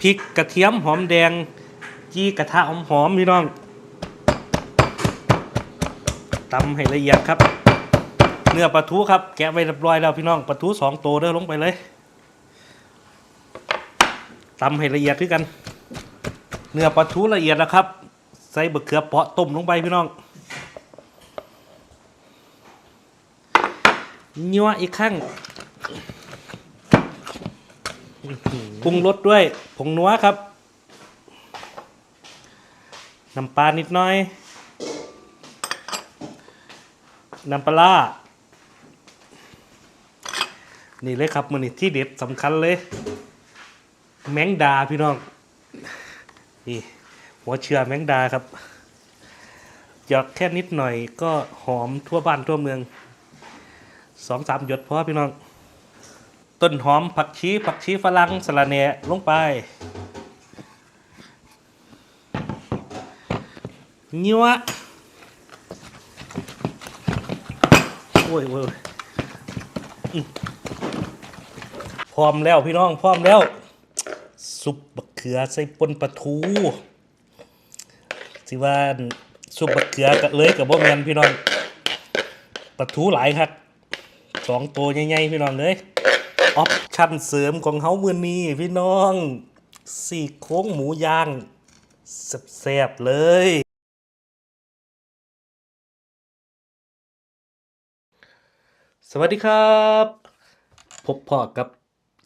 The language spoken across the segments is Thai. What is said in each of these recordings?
พริกกระเทียมหอมแดง จี้กระทะหอมหอมพี่น้องตำให้ละเอียดครับ เนื้อปลาทูครับแกะไว้เรียบร้อยแล้วพี่น้องปลาทูสองตัวเด้อลงไปเลยตำให้ละเอียดด้วยกัน เนื้อปลาทูละเอียดแล้วครับ ใส่บะเขือเปาะต้มลงไปพี่น้องยัวอีกครั้ง ปรุงรสด้วยผงนัวครับ น้ำปลานิดหน่อย น้ำปลา นี่เลยครับมันนี่ที่เด็ดสำคัญเลย แมงดาพี่น้อง นี่ หัวเชื้อแมงดาครับหยอกแค่นิดหน่อยก็หอมทั่วบ้านทั่วเมืองสองสามหยดพอพี่น้อง ต้นหอมผักชีผักชีฝรั่งสะระแหน่ลงไปยัวโอ้ยโอ้ยอืมพร้อมแล้วพี่น้องพร้อมแล้ว ซุปบะเขือใส่ปนปลาทูสิว่าซุปบะเขือก็เลยกับบ่แมนพี่น้องปลาทูหลายครับสองตัวใหญ่ๆพี่น้องเลย ออปชั่นเสริมของเฮามือนี้พี่น้องสี่โค้งหมูย่างแซ่บๆเลย สวัสดีครับ พบพ่อกับ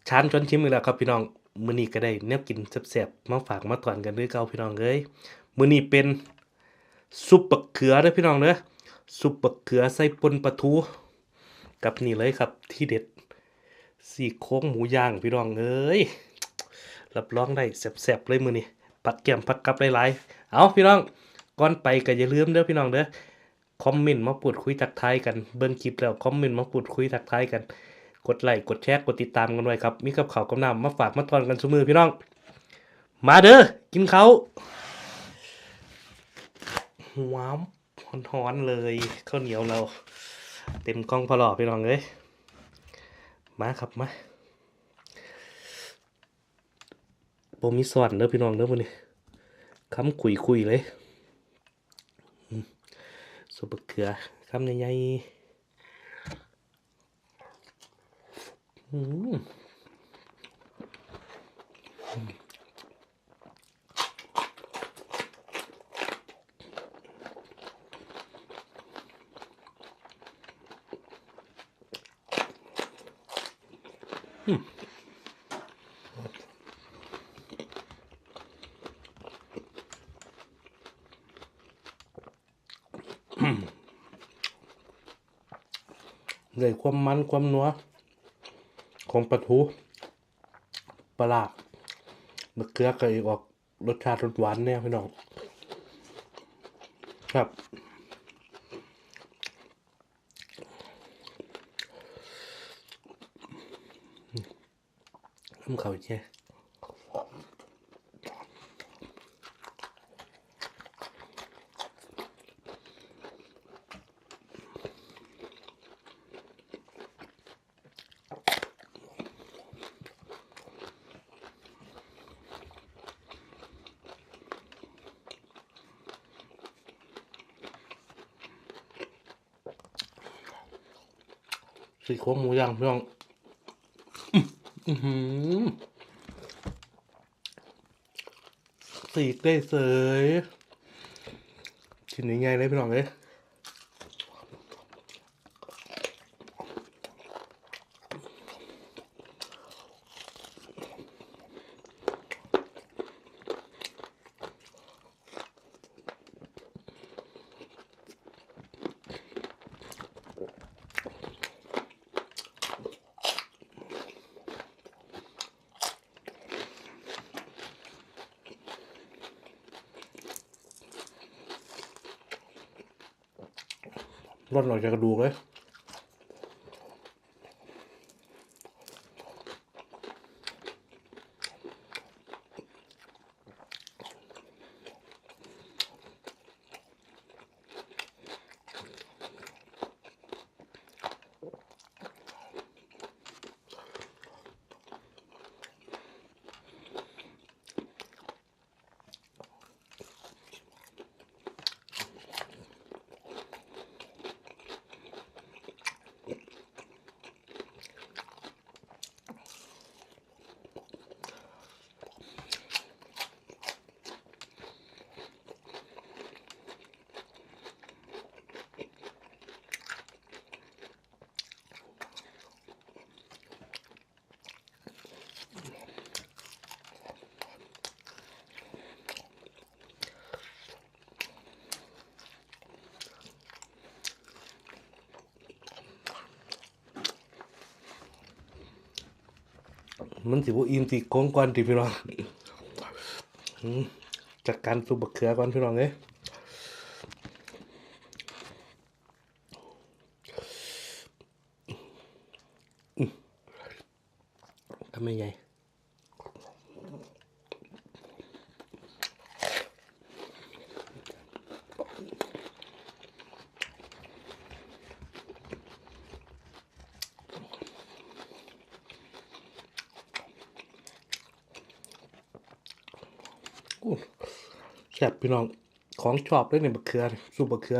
ชานชวนชิมอีกแล้วครับพี่น้อง มือนี้ก็ได้แนวกินแซ่บๆมาฝากมาตอนกันด้วยเก่าพี่น้องเอ้ยมือนี้เป็นซุปบักเขือเด้อพี่น้องเด้อซุปบักเขือใส่ปนปลาทูกับนี่เลยครับที่เด็ด สี่โค้งหมูย่างพี่น้องเอ้ยรับรองได้แซ่บๆเลยมือนี้ปักแก้มปักกับหลายๆเอาพี่น้องก่อนไปก็อย่าลืมเด้อพี่น้องเด้อคอมเมนต์มาพูดคุยทักทายกันเบิ่งคลิปแล้วคอมเมนต์มาพูดคุยทักทายกัน กดไลค์กดแชร์กดติดตามกันไว้ครับมีกับข่าวกับน้ำมาฝากมาตอนกันสมือพี่น้อง มาเด้อกินเขาว้าวหอนๆเลยข้าวเหนียวเรา เต็มกล้องพอหล่อพี่น้องเลย มาครับมาโบมีสอนเด้อพี่น้องเด้อวันนี้คำคุยคุยๆเลยสุปเกลือคำใหญ่ๆ เลยความมันความนัว ของปลาทูปลาเมื่อเขือก็อีกออกรสชาติรสหวานแน่พี่น้อง ครับน้ำเขาแช่ สี่โค้งหมูย่างพี่น้องสี่เต้เสยชิ้นนี้ไงเลยพี่น้องเลย ร่อนออกจากกระดูกเลย มันสิบ่อิ่มสิโค้งก่อนติพี่น้องจัดการซุปบักเขือก่อนพี่น้องเอ้ยทำไมไงแซ่บพี่น้องของชอบด้วยเนี่ยบักเขือซุปบักเขือ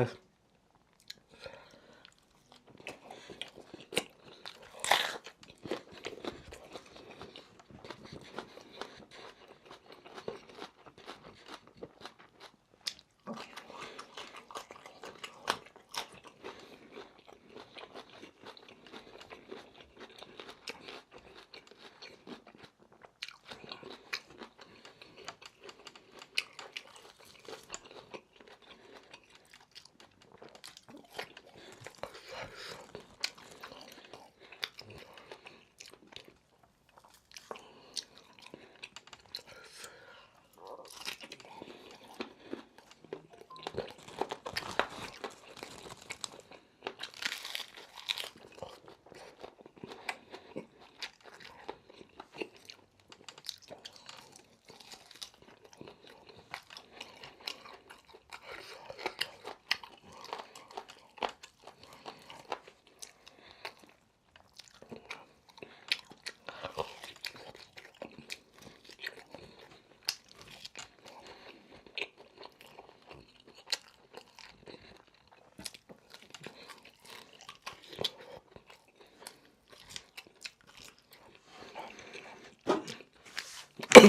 ม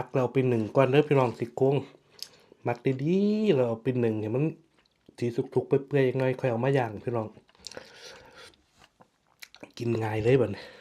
ักเราเป็นหนึ่งก่อนเด้อพี่น้องสิโค้งมักดีๆเราเอาเป็นหนึ่งเห็นมันสีสุกๆเปื่อยๆยังไงค่อยเอามาย่างพี่น้อง กินง่ายเลยบัดนี้พ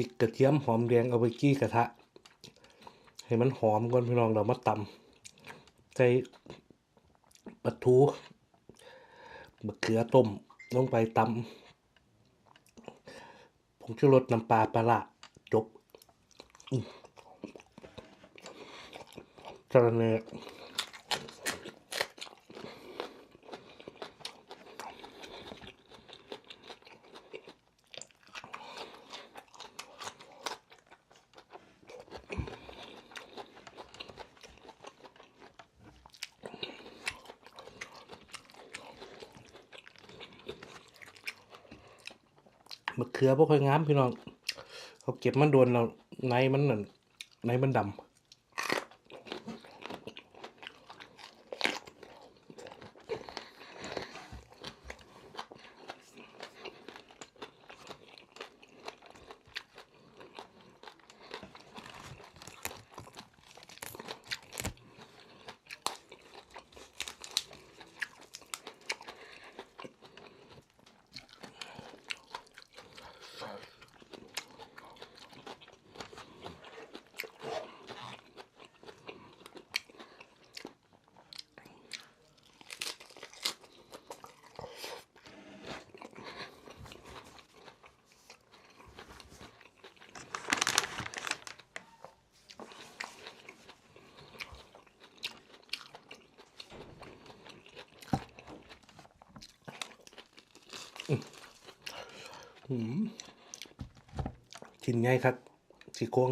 ริกกระเทียมหอมแดงเอาไปกี้กระทะ ให้มันหอมก่อนพี่น้องเรามาตำใส่ปลาทูมะเขือต้มลงไปตำผงชูรสน้ำปลาปลาร้าจบจระเนอ เขือบ่ค่อยงามพี่น้องเขาเก็บมันโดนเราในมันนั่นในมันดำ กินง่ายครับสีโครง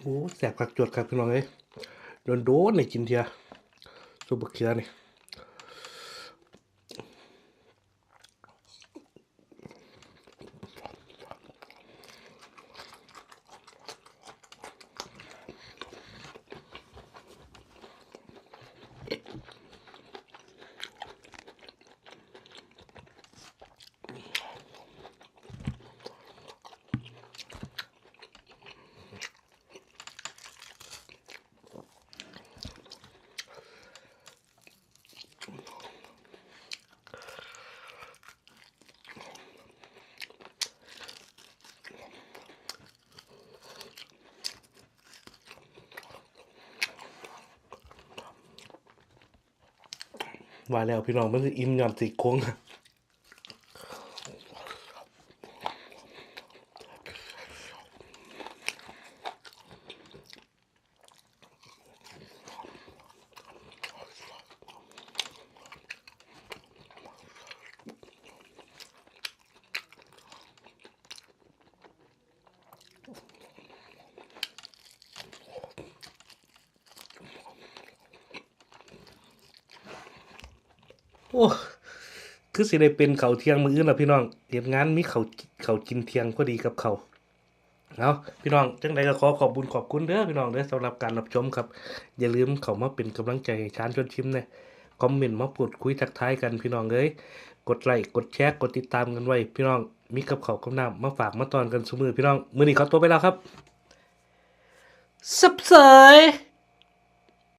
โอ้แสบขักจวดครับพี่น้องเอ้ยโดนโดนในกินเทียสุบะเคียนี่ ว่าแล้วพี่น้องมันคืออิ่มยอนสีโค้ง โอ้คือสิได้เป็นเขาเที่ยงมืออื่นแล้วพี่น้องเฮ็ดงานมีเขาเขากินเที่ยงพอดีกับเขาเอาะพี่น้องจังไดก็ขอขอบคุญขอบคุณเด้อพี่น้องเด้อสำหรับการรับชมครับ อย่าลืมเขามาเป็นกำลังใจให้ชานชวนชิมเนะคอมเมนต์มาพูดคุยทักทายกันพี่น้องเอ้ยกดไลค์กดแชร์กดติดตามกันไว้ พี่น้องมีกับเขากับน้ำมาฝากมาตอนกันซุมื้อพี่น้องมือนี้ขอตัวไปแล้วครับสับเสย